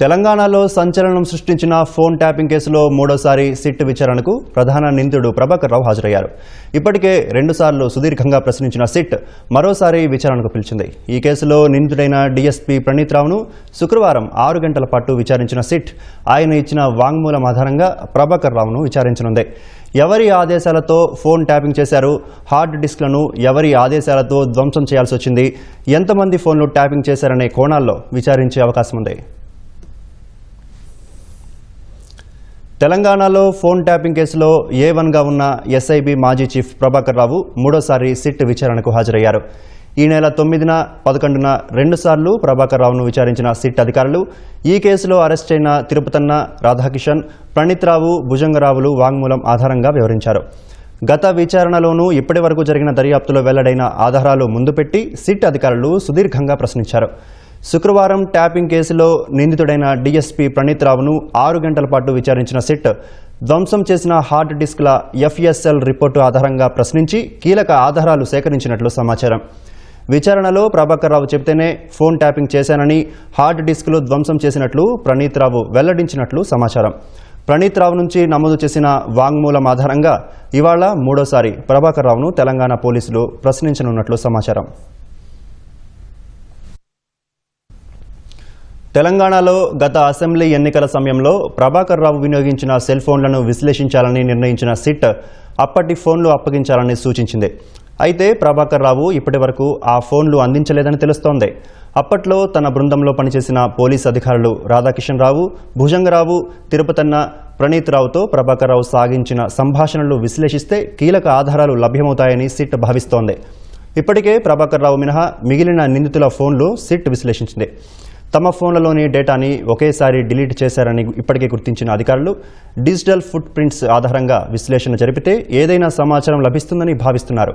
తెలంగాణలో సంచలనం సృష్టించిన ఫోన్ ట్యాపింగ్ కేసులో మూడోసారి సిట్ విచారణకు ప్రధాన నిందితుడు ప్రభాకర్ రావు హాజరయ్యారు. ఇప్పటికే రెండుసార్లు సుదీర్ఘంగా ప్రశ్నించిన సిట్ మరోసారి విచారణకు పిలిచింది. ఈ కేసులో నిందితుడైన డీఎస్పీ ప్రణీత్ రావును శుక్రవారం ఆరు గంటల పాటు విచారించిన సిట్ ఆయన ఇచ్చిన వాంగ్మూలం ఆధారంగా ప్రభాకర్ రావును విచారించనుంది. ఎవరి ఆదేశాలతో ఫోన్ ట్యాపింగ్ చేశారు? హార్డ్ డిస్క్లను ఎవరి ఆదేశాలతో ధ్వంసం చేయాల్సి వచ్చింది? ఎంతమంది ఫోన్లు ట్యాపింగ్ చేశారనే కోణాల్లో విచారించే అవకాశం ఉంది తెలంగాణలో ఫోన్ ట్యాపింగ్ కేసులో ఏ వన్గా ఉన్న ఎస్ఐబి మాజీ చీఫ్ ప్రభాకర్ రావు మూడోసారి సిట్ విచారణకు హాజరయ్యారు. ఈ నెల తొమ్మిదిన పదకొండున రెండుసార్లు ప్రభాకర్ రావును విచారించిన సిట్ అధికారులు ఈ కేసులో అరెస్ట్ అయిన తిరుపతన్న రాధాకిషన్ ప్రణీత్ రావు భుజంగరావులు వాంగ్మూలం ఆధారంగా వివరించారు. గత విచారణలోనూ ఇప్పటి వరకు జరిగిన దర్యాప్తులో వెల్లడైన ఆధారాలు ముందుపెట్టి సిట్ అధికారులు సుదీర్ఘంగా ప్రశ్నించారు. శుక్రవారం ట్యాపింగ్ కేసులో నిందితుడైన డీఎస్పీ ప్రణీత్ రావును ఆరు గంటల పాటు విచారించిన సిట్ ధ్వంసం చేసిన హార్డ్ డిస్క్ల ఎఫ్ఎస్ఎల్ రిపోర్టు ఆధారంగా ప్రశ్నించి కీలక ఆధారాలు సేకరించినట్లు సమాచారం. విచారణలో ప్రభాకర్ రావు చెబితేనే ఫోన్ ట్యాపింగ్ చేశానని హార్డ్ డిస్క్లు ధ్వంసం చేసినట్లు ప్రణీత్ రావు వెల్లడించినట్లు సమాచారం. ప్రణీత్ రావు నుంచి నమోదు చేసిన వాంగ్మూలం ఆధారంగా ఇవాళ మూడోసారి ప్రభాకర్ రావును తెలంగాణ పోలీసులు ప్రశ్నించనున్నట్లు సమాచారం. తెలంగాణలో గత అసెంబ్లీ ఎన్నికల సమయంలో ప్రభాకర్ రావు వినియోగించిన సెల్ ఫోన్లను విశ్లేషించాలని నిర్ణయించిన సిట్ అప్పటి ఫోన్లు అప్పగించాలని సూచించింది. అయితే ప్రభాకర్ రావు ఇప్పటి వరకు ఆ ఫోన్లు అందించలేదని తెలుస్తోంది. అప్పట్లో తన బృందంలో పనిచేసిన పోలీస్ అధికారులు రాధాకిషన్ రావు భుజంగరావు తిరుపతన్న ప్రణీత్ రావుతో ప్రభాకర్ రావు సాగించిన సంభాషణలు విశ్లేషిస్తే కీలక ఆధారాలు లభ్యమవుతాయని సిట్ భావిస్తోంది. ఇప్పటికే ప్రభాకర్ రావు మినహా మిగిలిన నిందితుల ఫోన్లు సిట్ విశ్లేషించింది. తమ ఫోన్లలోని డేటాని ఒకేసారి డిలీట్ చేశారని ఇప్పటికే గుర్తించిన అధికారులు డిజిటల్ ఫుట్ ప్రింట్స్ ఆధారంగా విశ్లేషణ జరిపితే ఏదైనా సమాచారం లభిస్తుందని భావిస్తున్నారు.